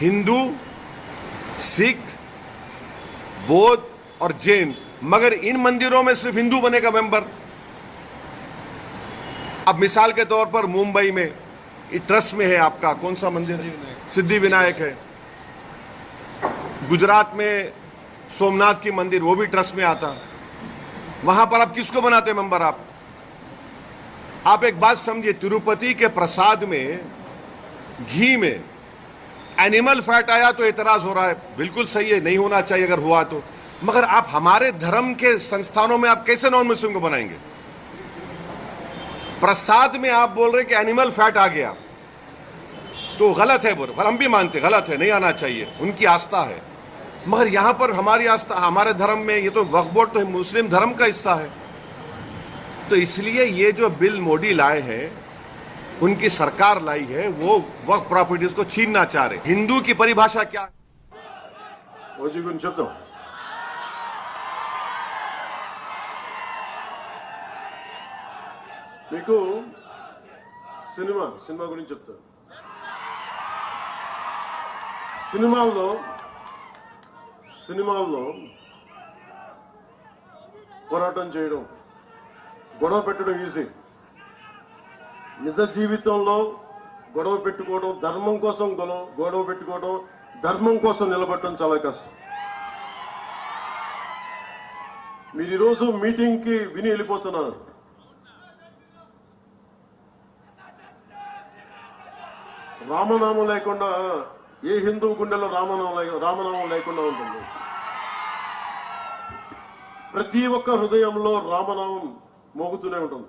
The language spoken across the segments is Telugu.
हिंदू, सिख, बौद्ध और जैन, मगर इन मंदिरों में सिर्फ़ हिंदू बनेगा मेंबर। अब मिसाल के तौर पर मुंबई में ट्रस्ट में है आपका, कौन सा मंदिर? सिद्धि विनायक है। गुजरात में सोमनाथ की मंदिर, वो भी ट्रस्ट में आता। वहाँ पर आप किसको बनाते मेंबर आप? आप एक बात समझिए, तिरुपति के प्रसाद में, घी में एनिमल फैट आया तो एतराज़ हो रहा है। बिल्कुल सही है, नहीं होना चाहिए अगर हुआ तो। मगर आप हमारे धर्म के संस्थानों में आप कैसे नॉन मुस्लिम को बनाएँगे? प्रसाद में आप बोल रहे कि एनिमल फैट आ गया। तो गलत है, बोल। हम भी मानते गलत है, नहीं आना चाहिए। उनकी आस्था है। मगर यहाँ पर हमारी आस्था, हमारे धर्म में ये तो वक्फ बोर्ड तो मुस्लिम धर्म का हिस्सा है। तो इसलिए ये जो बिल मोदी लाए हैं उनकी सरकार लाई है वो वक्फ प्रॉपर्टीज को छीनना चाह रहे हिंदू की परिभाषा क्या है ఓజీ గురించి చెప్తాం మీకు సినిమా సినిమా గురించి చెప్తాను సినిమాల్లో సినిమాల్లో పోరాటం చేయడం గొడవ పెట్టడం ఈజీ నిజ జీవితంలో గొడవ పెట్టుకోవడం ధర్మం కోసం గొడవ గొడవ పెట్టుకోవడం ధర్మం కోసం నిలబడటం చాలా కష్టం. మీరు ఈరోజు మీటింగ్కి విని వెళ్ళిపోతున్నారు. రామనామం లేకుండా ఏ హిందువు గుండెలో రామనామం రామనామం లేకుండా ఉంటుంది? ప్రతి ఒక్క హృదయంలో రామనామం మోగుతూనే ఉంటుంది.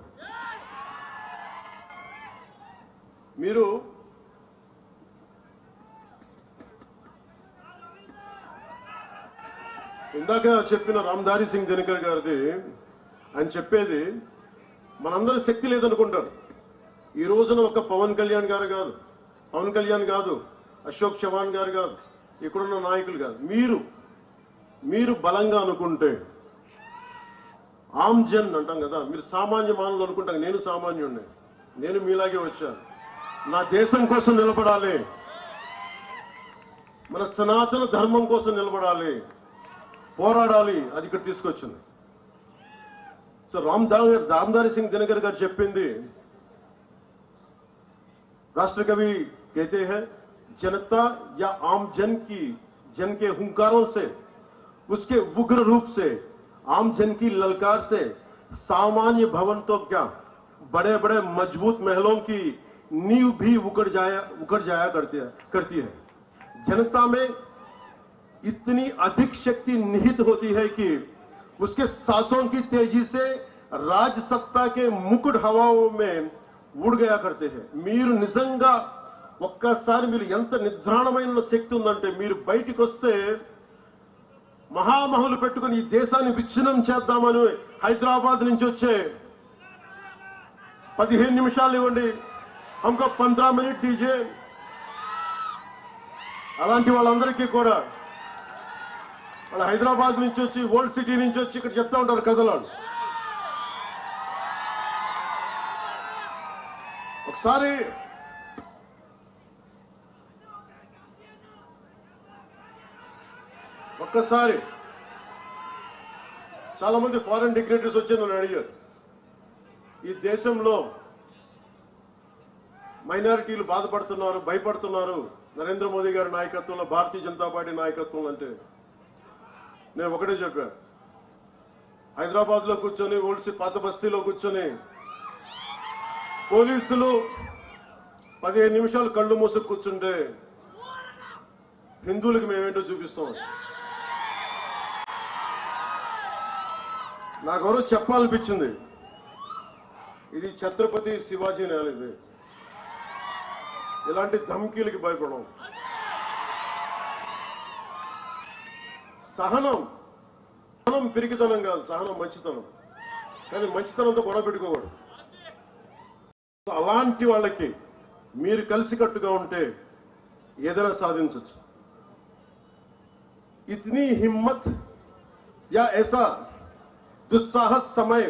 మీరు ఇందాక చెప్పిన రామ్దారి సింగ్ దినకర్ గారిది ఆయన చెప్పేది మనందరి శక్తి లేదనుకుంటారు. ఈ రోజున ఒక పవన్ కళ్యాణ్ గారు కాదు పవన్ కళ్యాణ్ కాదు అశోక్ చవాన్ గారు కాదు ఇక్కడున్న నాయకులు కాదు. మీరు మీరు బలంగా అనుకుంటే ఆమ్జన్ అంటాం కదా మీరు సామాన్య మానవులు అనుకుంటాం నేను సామాన్యుడిని నేను మీలాగే వచ్చాను. నా దేశం కోసం నిలబడాలి మన సనాతన ధర్మం కోసం నిలబడాలి పోరాడాలి అది ఇక్కడ తీసుకొచ్చింది సో రామ్ దా- రామ్దారి సింగ్ దినకర్ గారు చెప్పింది राष्ट्र कवि कहते हैं जनता या आम जन की जन के हुंकारों से उसके उग्र रूप से आम जन की ललकार से सामान्य भवन तो क्या बड़े बड़े मजबूत महलों की नींव भी उकड़ जाया उकड़ जाया करती है करती है जनता में इतनी अधिक शक्ति निहित होती है कि उसके सांसों की तेजी से राज सत्ता के मुकुट हवाओं में ఊడిగయా కడితే మీరు నిజంగా ఒక్కసారి మీరు ఎంత నిద్రాణమైన శక్తి ఉందంటే మీరు బయటికి వస్తే మహామహులు పెట్టుకుని ఈ దేశాన్ని విచ్ఛిన్నం చేద్దామని హైదరాబాద్ నుంచి వచ్చే పదిహేను నిమిషాలు ఇవ్వండి హంకో పంద్రా మినిట్ డీజే అలాంటి వాళ్ళందరికీ కూడా మన హైదరాబాద్ నుంచి వచ్చి ఓల్డ్ సిటీ నుంచి వచ్చి ఇక్కడ చెప్తా ఉంటారు కథలు ఒకసారి ఒక్కసారి చాలా మంది ఫారెన్ డిగ్నేటరీస్ వచ్చి నన్ను అడిగారు ఈ దేశంలో మైనారిటీలు బాధపడుతున్నారు భయపడుతున్నారు. నరేంద్ర మోదీ గారి నాయకత్వంలో భారతీయ జనతా పార్టీ నాయకత్వం అంటే నేను ఒకటే చెప్పాను హైదరాబాద్లో కూర్చొని ఓల్సి పాత బస్తీలో కూర్చొని పోలీసులు పదిహేను నిమిషాలు కళ్ళు మూసుకు కూర్చుంటే హిందువులకు మేమేంటో చూపిస్తాం. నాకెవరో చెప్పాలనిపించింది. ఇది ఛత్రపతి శివాజీ నేల ఇది ఇలాంటి ధమ్కీలకి భయపడం సహనం సహనం పిరికితనం కాదు సహనం మంచితనం కానీ మంచితనంతో గొడవ పెట్టుకోకూడదు సో అలాంటి వాళ్ళకి మీరు కలిసికట్టుగా ఉంటే ఏదైనా సాధించవచ్చు इतनी हिम्मत या ऐसा दुस्साहस समय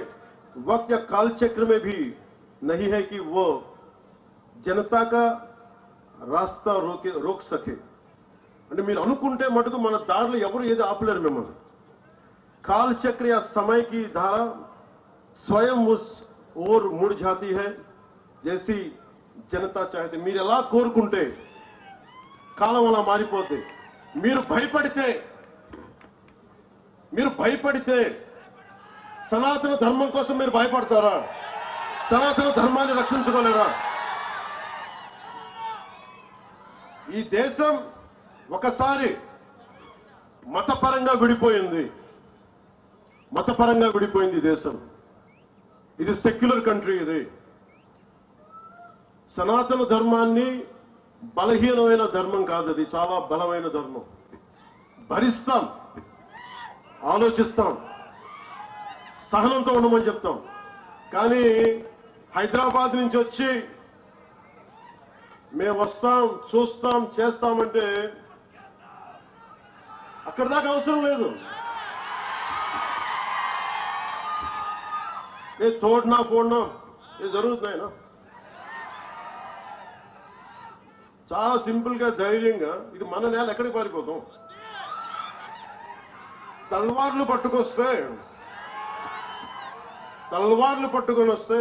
वक्त या काल चक्र में भी नहीं है कि वो जनता का రాస్తా రోకే రోక్ సఖే అంటే మీరు అనుకుంటే మటుకు మన దారిలో ఎవరు ఏది ఆపలేరు మిమ్మల్ని. కాలచక్రియ సమయకి ధార స్వయం ఉస్ ఓర్ మూడు జాతి హై. జీ జనతా చాహితే. మీరు ఎలా కోరుకుంటే కాలం అలా మారిపోతే మీరు భయపడితే మీరు భయపడితే సనాతన ధర్మం కోసం మీరు భయపడతారా? సనాతన ధర్మాన్ని రక్షించుకోలేరా? ఈ దేశం ఒకసారి మతపరంగా విడిపోయింది. మతపరంగా విడిపోయింది ఈ దేశం. ఇది సెక్యులర్ కంట్రీ ఇది. సనాతన ధర్మాన్ని బలహీనమైన ధర్మం కాదు అది చాలా బలమైన ధర్మం. భరిస్తాం. ఆలోచిస్తాం. సహనంతో ఉండమని చెప్తాం. కానీ హైదరాబాద్ నుంచి వచ్చి మేము వస్తాం చూస్తాం చేస్తామంటే అక్కడ దాకా అవసరం లేదు. ఏ తోడినా పోడినా ఏ జరుగుతున్నాయినా. చాలా సింపుల్గా ధైర్యంగా ఇది మన నేల ఎక్కడికి పారిపోతాం? తల్వార్లు పట్టుకొస్తే తల్వార్లు పట్టుకొని వస్తే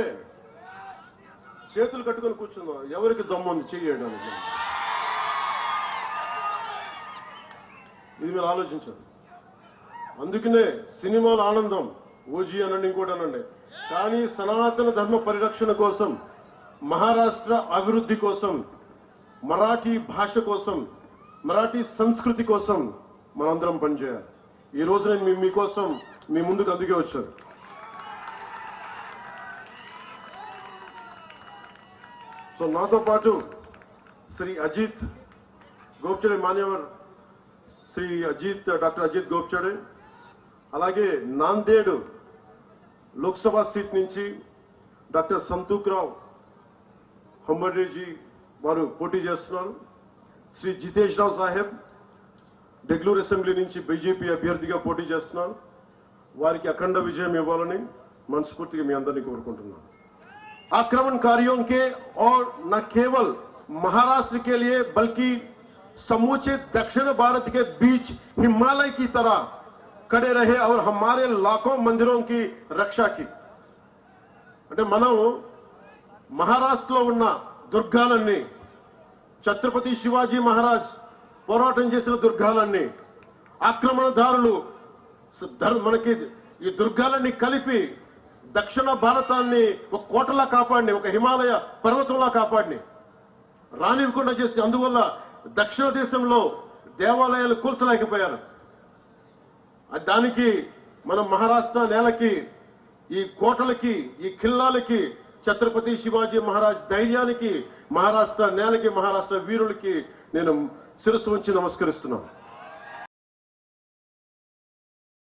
చేతులు కట్టుకొని కూర్చుందాం ఎవరికి దమ్ముంది చేయడానికి ఇది మీరు ఆలోచించారు అందుకనే సినిమాల ఆనందం ఓజీ అనండి ఇంకోటి అనండి. కానీ సనాతన ధర్మ పరిరక్షణ కోసం మహారాష్ట్ర అభివృద్ధి కోసం మరాఠీ భాష కోసం మరాఠీ సంస్కృతి కోసం మనందరం పనిచేయాలి. ఈ నేను మీ- మీకోసం మీ ముందుకు అందుకే వచ్చాను. సో నాతో పాటు శ్రీ అజిత్ గోప్చడే మాన్యవర్ శ్రీ అజిత్ డాక్టర్ అజిత్ గోప్చడే అలాగే నాందేడు లోక్సభ సీట్ నుంచి డాక్టర్ సంతూక్రావు హంబర్డేజీ వారు పోటీ చేస్తున్నారు. శ్రీ జితేష్ రావు సాహెబ్ డెగ్లూర్ అసెంబ్లీ నుంచి బీజేపీ అభ్యర్థిగా పోటీ చేస్తున్నారు. వారికి అఖండ విజయం ఇవ్వాలని మనస్ఫూర్తిగా మీ అందరినీ కోరుకుంటున్నాను. आक्रमणकारियों के और न केवल महाराष्ट्र के लिए बल्कि समूचे दक्षिण भारत के बीच हिमालय की तरह खड़े रहे और हमारे लाखों मंदिरों की रक्षा की అంటే మనం మహారాష్ట్రలో ఉన్న దుర్గాలన్నీ ఛత్రపతి శివాజీ మహారాజ్ పోరాటం చేసిన దుర్గాలన్నీ ఆక్రమణదారులు స- ధర్- మనకి ఈ దుర్గాలన్నీ కలిపి దక్షిణ భారతాన్ని ఒక కోటలా కాపాడిని ఒక హిమాలయ పర్వతంలా కాపాడిని. రానివ్వకుండా చేసి అందువల్ల దక్షిణ దేశంలో దేవాలయాలు కూల్చలేకపోయారు. దానికి మనం మహారాష్ట్ర నేలకి ఈ కోటలకి ఈ ఖిల్లాలకి ఛత్రపతి శివాజీ మహారాజ్ ధైర్యానికి మహారాష్ట్ర నేలకి మహారాష్ట్ర వీరులకి నేను శిరస్సు ఉంచి నమస్కరిస్తున్నాను.